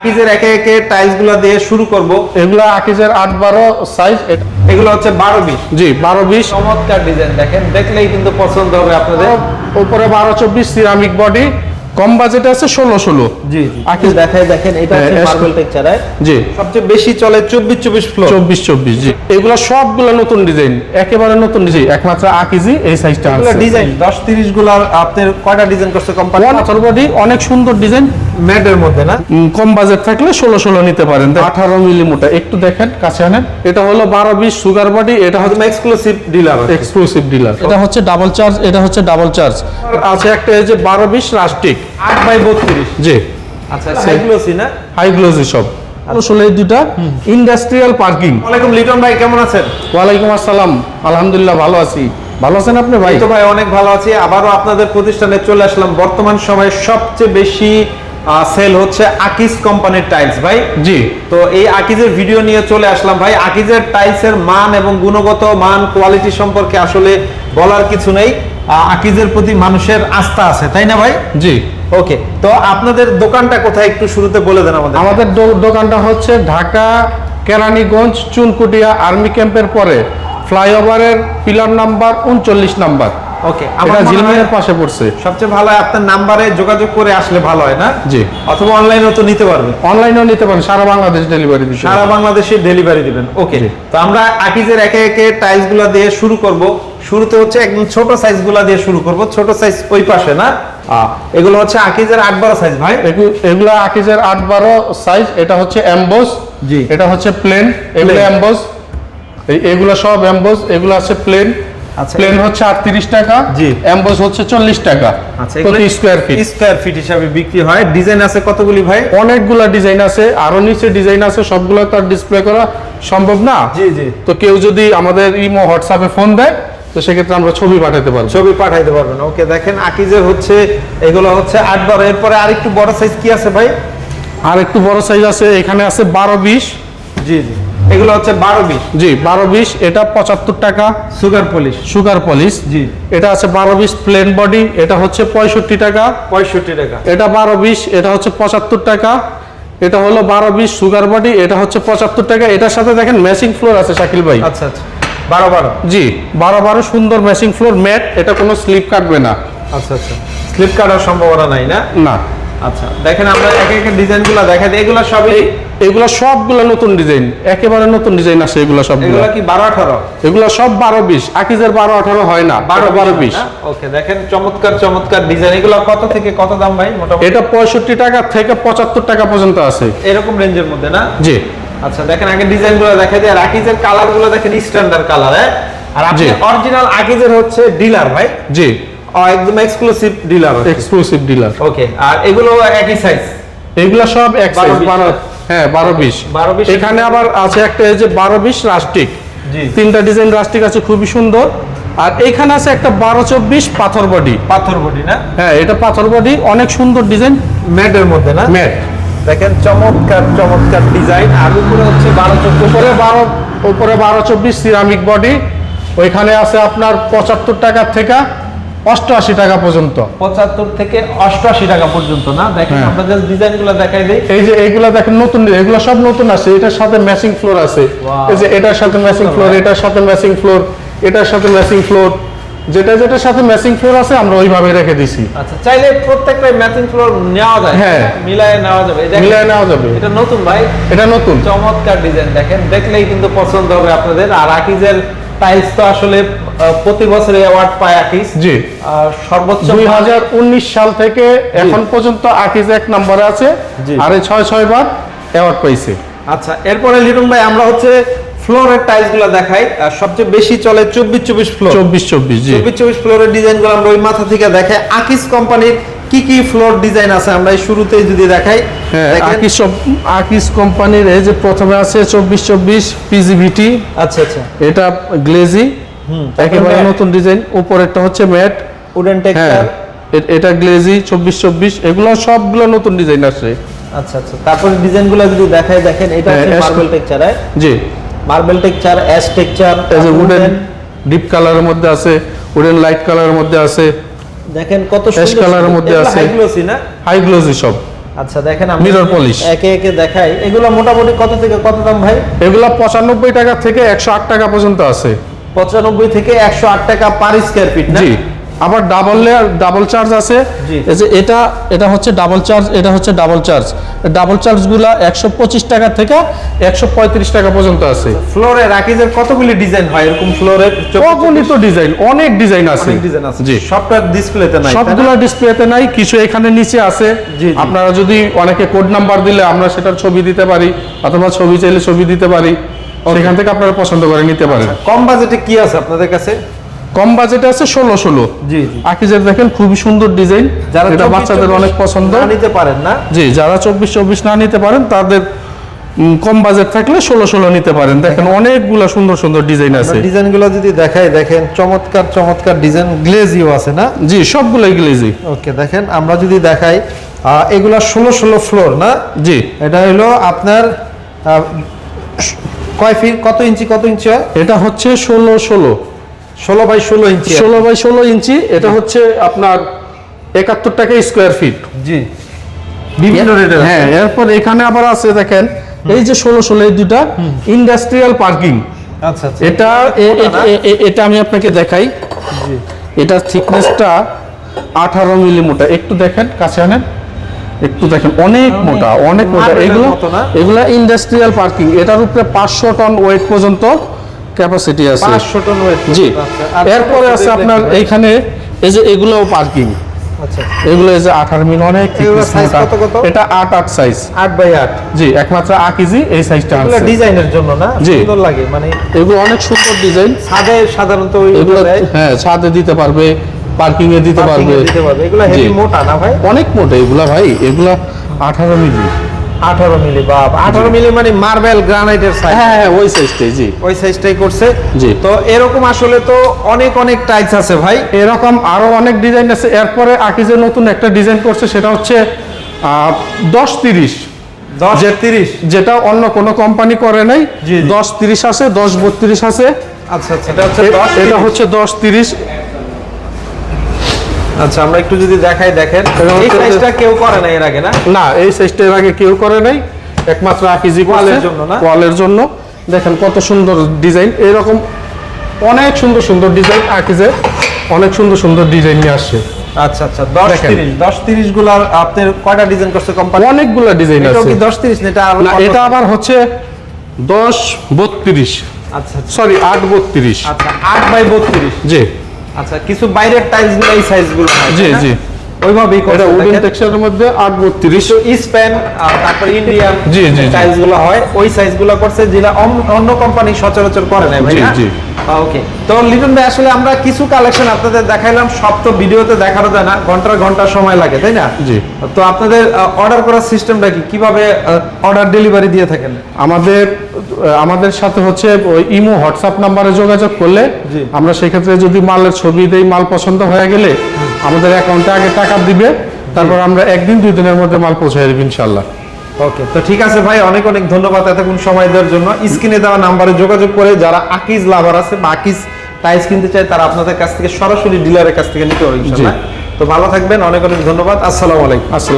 আকিজের একে একে টাইলসগুলো দিয়ে শুরু করব। এগুলো আকিজের আট বারো সাইজ এগুলো হচ্ছে বারো বিশ। জি বারো বিশ। চমৎকার ডিজাইন দেখেন দেখলেই কিন্তু পছন্দ হবে আপনাদের। উপরে বারো চব্বিশ সিরামিক বডি কম বাজেট আছে ষোলো ষোলো। জি আকিজ দেখায় দেখেন এটা হচ্ছে হ্যাঁ, মার্বেল টেক্সচারায় জি। সবচেয়ে বেশি চলে চব্বিশ চব্বিশ ফ্লোর চব্বিশ চব্বিশ জি। এগুলো সবগুলো নতুন ডিজাইন একেবারে নতুন ডিজাইন একমাত্র আকিজি এই সাইজটা আছে। ডিজাইন দশ তিরিশগুলো আপনার কয়টা ডিজাইন করছে কোম্পানি বডি অনেক সুন্দর ডিজাইন ম্যাটের মধ্যে না? কম বাজেট থাকলে ষোলো ষোলো নিতে পারেন। আঠারো মিলি মোটা একটু দেখেন কাছে আনেন। এটা হলো বারো বিশ সুগার বডি এটা হচ্ছে এক্সক্লুসিভ ডিলার এক্সক্লুসিভ ডিলার এটা হচ্ছে ডাবল চার্জ এটা হচ্ছে ডাবল চার্জ আছে একটা এই যে বারো বিশ রাস্টিক আট বাই বত্রিশ। জি। আচ্ছা সেগুলোসি না? হাই গ্লোজি সব। আসলে দুটা ইন্ডাস্ট্রিয়াল পার্কিং ওয়ালাইকুম লিটন ভাই কেমন আছেন? ওয়ালাইকুম আসসালাম। আলহামদুলিল্লাহ ভালো আছি। ভালো আছেন আপনি ভাই? তো ভাই অনেক ভালো আছি। আবারও আপনাদের প্রতিষ্ঠানে চলে আসলাম। বর্তমান সময়ে সবচেয়ে বেশি সেল হচ্ছে আকিজ কোম্পানির টাইলস ভাই। জি। তো এই আকিজের ভিডিও নিয়ে চলে আসলাম ভাই। আকিজের টাইলসের মান এবং গুণগত মান কোয়ালিটি সম্পর্কে আসলে বলার কিছু নেই। আকিজের প্রতি মানুষের আস্থা আছে তাই না ভাই? জি। ওকে তো আপনাদের দোকানটা কোথায়? একটু শুরুতে বলে দেন আমাদের আমাদের দোকানটা হচ্ছে ঢাকা কেরানীগঞ্জ চুনকুটিয়া আর্মি ক্যাম্পের পরে। ফ্লাইওভারের পিলার নাম্বার উনচল্লিশ নাম্বার। ওকে আমার পাশে পড়ছে। সবচেয়ে ভালো হয় আপনার নাম্বারে যোগাযোগ করে আসলে ভালো হয় না? জি। অথবা অনলাইনেও তো নিতে পারবে অনলাইনেও নিতে পারেন সারা বাংলাদেশ ডেলিভারি সারা বাংলাদেশে ডেলিভারি দিবেন। ওকে তো আমরা আকিজের একে একে দিয়ে শুরু করব। শুরুতে হচ্ছে একদম ছোট সাইজগুলা দিয়ে শুরু করব। ছোট সাইজ ওই পাশে না? এগুলো হচ্ছে আকিজের আট বারো সাইজ ভাই। এগু- এগুলা আকিজের আট বারো সাইজ এটা হচ্ছে অ্যাম্বোস জি। এটা হচ্ছে প্লেন এগুলো। অ্যাম্বোস এগুলো সব অ্যাম্বোস এগুলো আছে প্লেন আচ্ছা, প্লেন হচ্ছে আটত্রিশ টাকা জি। হচ্ছে চল্লিশ টাকা। আচ্ছা প্রতি স্কোয়ার ফিট স্কোয়ার ফিট হিসাবে বিক্রি হয়। ডিজাইন আছে কতগুলি ভাই? অনেকগুলা ডিজাইন আছে আরও নিচে ডিজাইন আছে সবগুলো তো আর ডিসপ্লে করা সম্ভব না? জি জি। তো কেউ যদি আমাদের ইমো হোয়াটসঅ্যাপে ফোন দেয় তো সেক্ষেত্রে আমরা ছবি পাঠাতে পারব। ছবি পাঠাইতে পারবেন ওকে দেখেন আকিজের হচ্ছে এগুলো হচ্ছে আট বারো। এরপরে আরেকটু বড় সাইজ কি আছে ভাই? আর একটু বড় সাইজ আছে এখানে আছে বারো বিশ। জি জি। এগুলো হচ্ছে বারো বিশ। জি বারো বিশ এটা পঁচাত্তর টাকা। সুগার পলিশ সুগার পলিশ জি। এটা আছে বারো বিশ প্লেন বডি এটা হচ্ছে পঁয়ষট্টি টাকা। পঁয়ষট্টি টাকা। এটা বারো বিশ এটা হচ্ছে পঁচাত্তর টাকা। এটা হলো বারো বিশ সুগার বডি এটা হচ্ছে পঁচাত্তর টাকা। এটার সাথে দেখেন ম্যাচিং ফ্লোর আছে শাকিল ভাই। আচ্ছা আচ্ছা। বারো বারো? জি। বারো বারো সুন্দর ম্যাচিং ফ্লোর ম্যাট এটা কোনো স্লিপ কাটবে না। আচ্ছা আচ্ছা। স্লিপ কাটার সম্ভাবনা নাই না? না। আচ্ছা দেখেন আমরা একে একে ডিজাইনগুলো দেখাই দিই। এগুলো সবই এগুলো সবগুলো নতুন ডিজাইন একেবারে নতুন ডিজাইন আছে এগুলো সবগুলো। এগুলো কি বারো আঠারো? এগুলো সব বারো বিশ। আকিজের বারো আঠারো হয় না। বারো বারো বিশ ওকে দেখেন চমৎকার চমৎকার ডিজাইন এগুলো কত থেকে কত দাম ভাই মোটামুটি? এটা পঁয়ষট্টি টাকা থেকে পঁচাত্তর টাকা পর্যন্ত আছে। এরকম রেঞ্জের মধ্যে না? জি। আচ্ছা দেখেন আগে ডিজাইনগুলো দেখাই দিই। আর আকিজের কালারগুলো দেখেন স্ট্যান্ডার্ড কালার হ্যাঁ? আর আপনি। অরিজিনাল আকিজের হচ্ছে ডিলার ভাই। জি। একদম exclusive dealer exclusive dealer okay আর এগুলো একই সাইজ এগুলো সব এক সাইজ বিশ। বারো হ্যাঁ বারো বিশ। বারো বিশ। এখানে আবার আছে একটা এই যে বারো বিশ রাস্টিক জি। তিনটা ডিজাইন রাস্টিক আছে খুবই সুন্দর। আর এখানে আছে একটা বারো চব্বিশ পাথর বডি পাথর বডি না? হ্যাঁ এটা পাথর বডি অনেক সুন্দর ডিজাইন ম্যাটের মধ্যে না? ম্যাট। দেখেন চমৎকার চমৎকার ডিজাইন আর উপরে হচ্ছে বারো চোদ্দ উপরে বারো উপরে বারো চব্বিশ সিরামিক বডি ওইখানে আছে আপনার পঁচাত্তর টাকা থেকে অষ্টআশি টাকা পর্যন্ত। পঁচাত্তর থেকে অষ্টআশি টাকা পর্যন্ত না? দেখেন হ্যাঁ। আমরা জাস্ট ডিজাইনগুলো দেখাই দিই। এই যে এইগুলা দেখেন নতুন এগুলো সব নতুন আছে। এটার সাথে ম্যাচিং ফ্লোর আছে। এই যে এটার সাথে ম্যাচিং ফ্লোর এটার সাথে ম্যাচিং ফ্লোর এটার সাথে ম্যাচিং ফ্লোর যেটা যেটার সাথে ম্যাচিং ফ্লোর আছে আমরা ওইভাবে রেখে দিছি। আচ্ছা চাইলে প্রত্যেকটা ম্যাচিং ফ্লোর নেওয়া যায়। হ্যাঁ। মিলায় নেওয়া যাবে। দেখেন, মিলাই নেওয়া যাবে। এটা নতুন ভাই। এটা নতুন। চমৎকার ডিজাইন দেখেন। দেখলেই কিন্তু পছন্দ হবে আপনাদের। আর আকিজের টাইলস তো আসলে প্রতি বছরে অ্যাওয়ার্ড পায় আকিজ। জি। সর্বোচ্চ দুই মান- হাজার উনিশ সাল থেকে এখন পর্যন্ত আকিজ এক নম্বরে আছে। আর এই ছয় ছয় বার অ্যাওয়ার্ড পাইছে। আচ্ছা এরপরে লিটন ভাই আমরা হচ্ছে ফ্লোরের টাইলসগুলো দেখাই আর সবচেয়ে বেশি চলে চব্বিশ চব্বিশ ফ্লোর চব্বিশ চব্বিশ চব্বিশ চব্বিশ ফ্লোরের ডিজাইনগুলো আমরা ওই মাথা থেকে দেখাই। আকিজ কোম্পানির কি কি ফ্লোর ডিজাইন আছে আমরা এই শুরুতেই যদি দেখাই হ্যাঁ আকিজ কোম্পানির এই যে প্রথমে আছে চব্বিশ চব্বিশ পিজিভিটি আচ্ছা আচ্ছা। এটা গ্লেজি একেবারে নতুন ডিজাইন উপরেরটা হচ্ছে ম্যাট উডেন হ্যাঁ টেক্সচার এটা গ্লেজি চব্বিশ চব্বিশ এগুলো সবগুলো নতুন ডিজাইন আছে আচ্ছা আচ্ছা। তারপরে ডিজাইনগুলো যদি দেখাই দেখেন এটা হ্যাঁ, মার্বেল টেক্সচার জি। মার্বেল টেক্সচার অ্যাশ যে উডেন ডিপ কালারের মধ্যে আছে উডেন লাইট কালারের মধ্যে আছে। দেখেন কত সুন্দর সুন্দর। মধ্যে আছে। high glossy না? হাই গ্লোজি সব। আচ্ছা দেখেন আমি মিরর পলিশ একে একে দেখাই। এগুলো মোটামুটি কত থেকে কত দাম ভাই? এগুলা পঁচানব্বই টাকা থেকে একশো আট টাকা পর্যন্ত আছে। পঁচানব্বই থেকে একশো আট টাকা পার স্কোয়ার ফিট না? জি। আবার ডাবল লেয়ার ডাবল চার্জ আছে। এই যে এটা এটা হচ্ছে ডাবল চার্জ এটা হচ্ছে ডাবল চার্জ ডাবল চার্জগুলা একশো পঁচিশ টাকা থেকে একশো পঁয়ত্রিশ টাকা পর্যন্ত আছে। ফ্লোরে রাকিজের কতগুলি ডিজাইন হয়? এরকম ফ্লোরের অগণিত ডিজাইন অনেক ডিজাইন আছে। ডিজাইন আছে। জি। সবটা ডিসপ্লেতে নাই সবগুলো ডিসপ্লেতে নাই কিছু এখানে নিচে আছে। আপনারা যদি অনেকে কোড নাম্বার দিলে আমরা সেটার ছবি দিতে পারি অথবা ছবি চাইলে ছবি দিতে পারি। সেখান থেকে আপনারা পছন্দ করে নিতে পারেন। কম বাজেটে কি আছে আপনাদের কাছে? কম বাজেটে আছে ষোলো ষোলো। জি আকিজের দেখেন খুবই সুন্দর ডিজাইন। যারা এটা বাচ্চাদের অনেক পছন্দ। নিতে পারেন না। জি যারা চব্বিশ চব্বিশ না নিতে পারেন তাদের কম বাজেট থাকলে ষোলো ষোলো নিতে পারেন। দেখেন অনেকগুলো সুন্দর সুন্দর ডিজাইন আছে। ডিজাইনগুলো যদি দেখাই দেখেন চমৎকার চমৎকার ডিজাইন গ্লেজিও আছে না? জি সবগুলোই গ্লেজি। ওকে দেখেন আমরা যদি দেখাই এগুলা ষোলো ষোলো ফ্লোর না? জি। এটা হলো আপনার কয় ফিট কত ইঞ্চি কত ইঞ্চি হয়? এটা হচ্ছে ষোলো ষোলো। ষোলো বাই ষোলো ইঞ্চি। ষোলো বাই ষোলো ইঞ্চি এটা হচ্ছে আপনার একাত্তর টাকা স্কোয়ার ফিট জি। বিভিন্ন রেটের হ্যাঁ এরপর এখানে আবার আছে দেখেন এই যে ষোলো ষোলো এই দুটা ইন্ডাস্ট্রিয়াল পার্কিং আচ্ছা এটা এটা আমি আপনাকে দেখাই। এটার থিকনেসটা আঠারো মিলি মোটা একটু দেখেন কাছে আনেন। একটু দেখেন অনেক মোটা অনেক মোটা। এগুলো এগুলো ইন্ডাস্ট্রিয়াল পার্কিং এটার উপরে পাঁচশো টন ওয়েট পর্যন্ত ক্যাপাসিটি আছে। পাঁচশো টন ওয়েট জি। এরপরে আছে আপনার এইখানে এই যে এগুলোও পার্কিং আচ্ছা। এগুলো এই যে আঠারো মিলি অনেক কত কত? এটা আট আট সাইজ আট বাই জি একমাত্র কেজি এই সাইজটা এগুলো ডিজাইনের জন্য না। সুন্দর লাগে মানে এগুলো অনেক সুন্দর ডিজাইন ছাদে সাধারণত ওই এগুলো হ্যাঁ ছাদে দিতে পারবে পার্কিং এ দিতে পারবে। দিতে পারবে। এগুলো হেভি জি। মোটা না ভাই? অনেক মোটা এগুলা ভাই। এগুলা আঠারো মিলি আঠারো মিলি বাপ। আঠারো মিলি মানে মার্বেল গ্রানাইটের সাইজ হ্যাঁ হ্যাঁ ওই সাইজটাই জি। ওই সাইজটাই করছে। জি। তো এরকম আসলে তো অনেক অনেক টাইপস আছে ভাই। এরকম আরও অনেক ডিজাইন আছে। এরপরে আকিজে নতুন একটা ডিজাইন করছে সেটা হচ্ছে দশ তিরিশ। দশ যে তিরিশ? যেটা অন্য কোনো কোম্পানি করে নাই। দশ তিরিশ আছে দশ বত্রিশ আছে। আচ্ছা আচ্ছা এটা হচ্ছে দশ তিরিশ। আচ্ছা আমরা একটু যদি দেখাই দেখেন। এই সাইজটা কেউ করে না এর আগে না? না এই সাইজটা এর আগে কেউ করে নাই। একমাত্র আকিজি ওয়ালের জন্য না? ওয়ালের জন্য। দেখেন কত সুন্দর ডিজাইন। এরকম অনেক সুন্দর সুন্দর ডিজাইন আকিজে অনেক সুন্দর সুন্দর ডিজাইন নিয়ে আসছে। আচ্ছা আচ্ছা গুলার কয়টা ডিজাইন করছে কোম্পানি অনেকগুলো ডিজাইন আছে কি দশ তিরিশ না এটা না এটা আবার হচ্ছে দশ বত্রিশ। আচ্ছা আচ্ছা। সরি আট বত্রিশ। আচ্ছা আট বাই জি। আচ্ছা কিছু বাইরের টাইলসগুলো এই সাইজগুলো জি জি। ওইভাবেই এটা উডেন টেক্সচারের মধ্যে আট বত্রিশ কিছু স্প্যান তারপর ইন্ডিয়ান জি, জি, জি। টাইলসগুলো হয় ওই সাইজগুলো করছে যেটা অন্য কোম্পানি সচরাচর করে না ভাই জি, জি। ওকে তো লিটন ভাই আসলে আমরা কিছু কালেকশন আপনাদের দেখাইলাম সব তো ভিডিওতে দেখানো যায় না ঘণ্টার ঘণ্টা সময় লাগে তাই না জি। তো আপনাদের অর্ডার করার সিস্টেমটা কি কীভাবে অর্ডার ডেলিভারি দিয়ে থাকেন আমাদের আমাদের সাথে হচ্ছে ওই ইমো হোয়াটসঅ্যাপ নাম্বারে যোগাযোগ করলে। আমরা সেক্ষেত্রে যদি মালের ছবি দেই মাল পছন্দ হয়ে গেলে আমাদের অ্যাকাউন্টে আগে টাকা দিবে তারপর আমরা একদিন দুই দিনের মধ্যে মাল পৌঁছে দেবো ইনশাল্লাহ ওকে তো ঠিক আছে ভাই অনেক অনেক ধন্যবাদ এতক্ষণ সময় দেওয়ার জন্য। স্ক্রিনে দেওয়া নাম্বারে যোগাযোগ করে যারা আকিজ লাভার আছে বা আকিজ টাইস কিনতে চায় তারা আপনাদের কাছ থেকে সরাসরি ডিলারের কাছ থেকে নিতে পারবে ইনশাআল্লাহ। তো ভালো থাকবেন অনেক অনেক ধন্যবাদ আসসালামু আলাইকুম। আসসালাম।